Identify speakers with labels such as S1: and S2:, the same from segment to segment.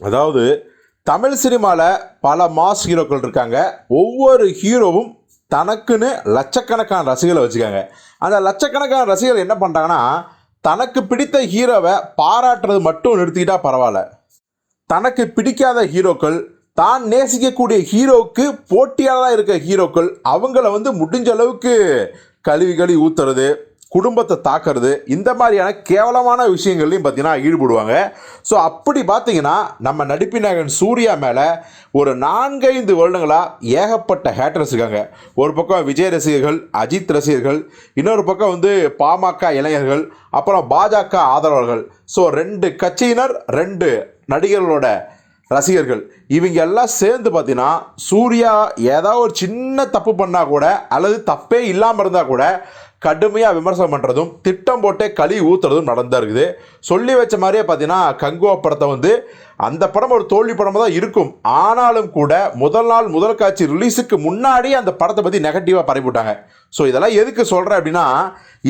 S1: அதாவது தமிழ் சினிமாவில் பல மாஸ் ஹீரோக்கள் இருக்காங்க. ஒவ்வொரு ஹீரோவும் தனக்குன்னு லட்சக்கணக்கான ரசிகர்களை வச்சுக்காங்க. அந்த லட்சக்கணக்கான ரசிகர்கள் என்ன பண்ணுறாங்கன்னா தனக்கு பிடித்த ஹீரோவை பாராட்டுறது மட்டும் நிறுத்திக்கிட்டா பரவாயில்ல. தனக்கு பிடிக்காத ஹீரோக்கள் தான் நேசிக்கக்கூடிய ஹீரோவுக்கு போட்டியாளராக இருக்க ஹீரோக்கள் அவங்கள வந்து முடிஞ்ச அளவுக்கு கழுவி கழுவி ஊத்துறது குடும்பத்தை தாக்குறது இந்த மாதிரியான கேவலமான விஷயங்கள்லையும் பார்த்தீங்கன்னா ஈடுபடுவாங்க. ஸோ அப்படி பார்த்தீங்கன்னா நம்ம நடிப்பினகன் சூர்யா மேலே ஒரு நான்கைந்து வருடங்களாக ஏகப்பட்ட ஹேட்டர்ஸ் இருக்காங்க. ஒரு பக்கம் விஜய் ரசிகர்கள் அஜித் ரசிகர்கள் இன்னொரு பக்கம் வந்து பாமக இளைஞர்கள் அப்புறம் பாஜக ஆதரவாளர்கள். ஸோ ரெண்டு கட்சியினர் ரெண்டு நடிகர்களோட ரசிகர்கள். இவங்க எல்லாம் சேர்ந்து பார்த்தீங்கன்னா சூர்யா ஏதாவது ஒரு சின்ன தப்பு பண்ணால் கூட அல்லது தப்பே இல்லாமல் இருந்தால் கூட கடுமையாக விமர்சனம் பண்ணுறதும் திட்டம் போட்டே களி ஊத்துறதும் நடந்தா இருக்குது சொல்லி வச்ச மாதிரியே பார்த்தீங்கன்னா கங்குவா படத்தை வந்து அந்த படம் ஒரு தோல்வி படமாக தான் இருக்கும். ஆனாலும் கூட முதல் நாள் முதல் காட்சி ரிலீஸுக்கு முன்னாடி அந்த படத்தை பற்றி நெகட்டிவாக பரப்பிவிட்டாங்க. ஸோ இதெல்லாம் எதுக்கு சொல்கிறேன் அப்படின்னா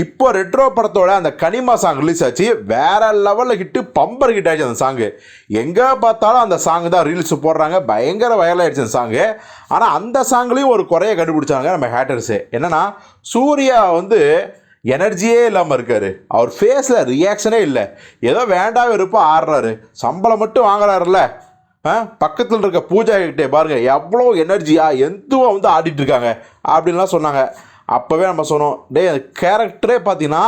S1: இப்போ ரெட்ரோ படத்தோட அந்த கனிமா சாங் ரிலீஸ் ஆச்சு. வேற லெவலில் ஹிட்டு பம்பர் ஹிட் ஆச்சு அந்த சாங்கு எங்கே பார்த்தாலும் அந்த சாங் தான் ரீல்ஸ் போடுறாங்க. பயங்கர வைரல் ஆயிடுச்சு அந்த சாங்கு ஆனால் அந்த சாங்லேயும் ஒரு குறைய கண்டுபிடிச்சாங்க நம்ம ஹேட்டர்ஸு என்னென்னா சூர்யா வந்து எனர்ஜியே இல்லாமல் இருக்காரு. அவர் ஃபேஸில் ரியாக்ஷனே இல்லை. ஏதோ வேண்டாம் விருப்பம் ஆடுறாரு. சம்பளம் மட்டும் வாங்குறாருல்ல. ஆ? பக்கத்தில் இருக்க பூஜா கிட்டே பாருங்க. எவ்வளோ எனர்ஜியாக எந்தவோ வந்து ஆடிட்டு இருக்காங்க. அப்படின்லாம் சொன்னாங்க. அப்போவே நம்ம சொன்னோம் டே அந்த கேரக்டரே பார்த்தீங்கன்னா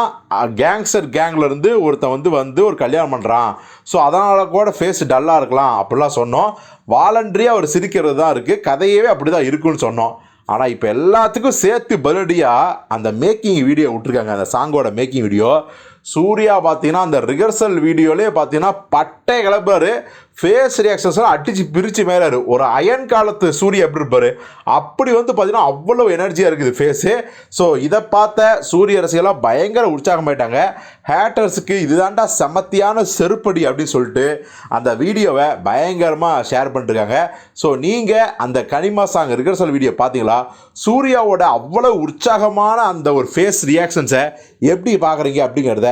S1: கேங்ஸ்டர் கேங்லேருந்து ஒருத்தன் வந்து வந்து ஒரு கல்யாணம் பண்ணுறான் ஸோ அதனால் கூட ஃபேஸ் டல்லாக இருக்கலாம். அப்படிலாம் சொன்னோம். வாலண்ட்ரியாக அவர் சிரிக்கிறது தான் இருக்குது கதையவே அப்படி தான் இருக்குன்னு சொன்னோம். ஆனால் இப்போ எல்லாத்துக்கும் சேர்த்து பலடியாக அந்த மேக்கிங் வீடியோ விட்ருக்காங்க அந்த சாங்கோட மேக்கிங் வீடியோ சூர்யா பார்த்தீங்கன்னா அந்த ரிகர்சல் வீடியோலேயே பார்த்தீங்கன்னா பட்டை கிளப்பாரு ஃபேஸ் ரியாக்ஷன்ஸ்லாம் அடித்து பிரித்து மேலாரு ஒரு அயன் காலத்து சூர்யா எப்படி இருப்பாரு? அப்படி வந்து பார்த்தீங்கன்னா அவ்வளோ எனர்ஜியாக இருக்குது ஃபேஸு ஸோ இதை பார்த்த சூரிய அரசியெல்லாம் பயங்கர உற்சாகமாயிட்டாங்க ஹேட்டர்ஸுக்கு இதுதான்டா செமத்தியான செருப்படி அப்படின்னு சொல்லிட்டு அந்த வீடியோவை பயங்கரமாக ஷேர் பண்ணிருக்காங்க. ஸோ நீங்கள் அந்த கனிமா சாங் ரிகர்சல் வீடியோ பார்த்தீங்களா சூர்யாவோட அவ்வளோ உற்சாகமான அந்த ஒரு ஃபேஸ் ரியாக்ஷன்ஸை எப்படி பார்க்குறீங்க அப்படிங்கிறத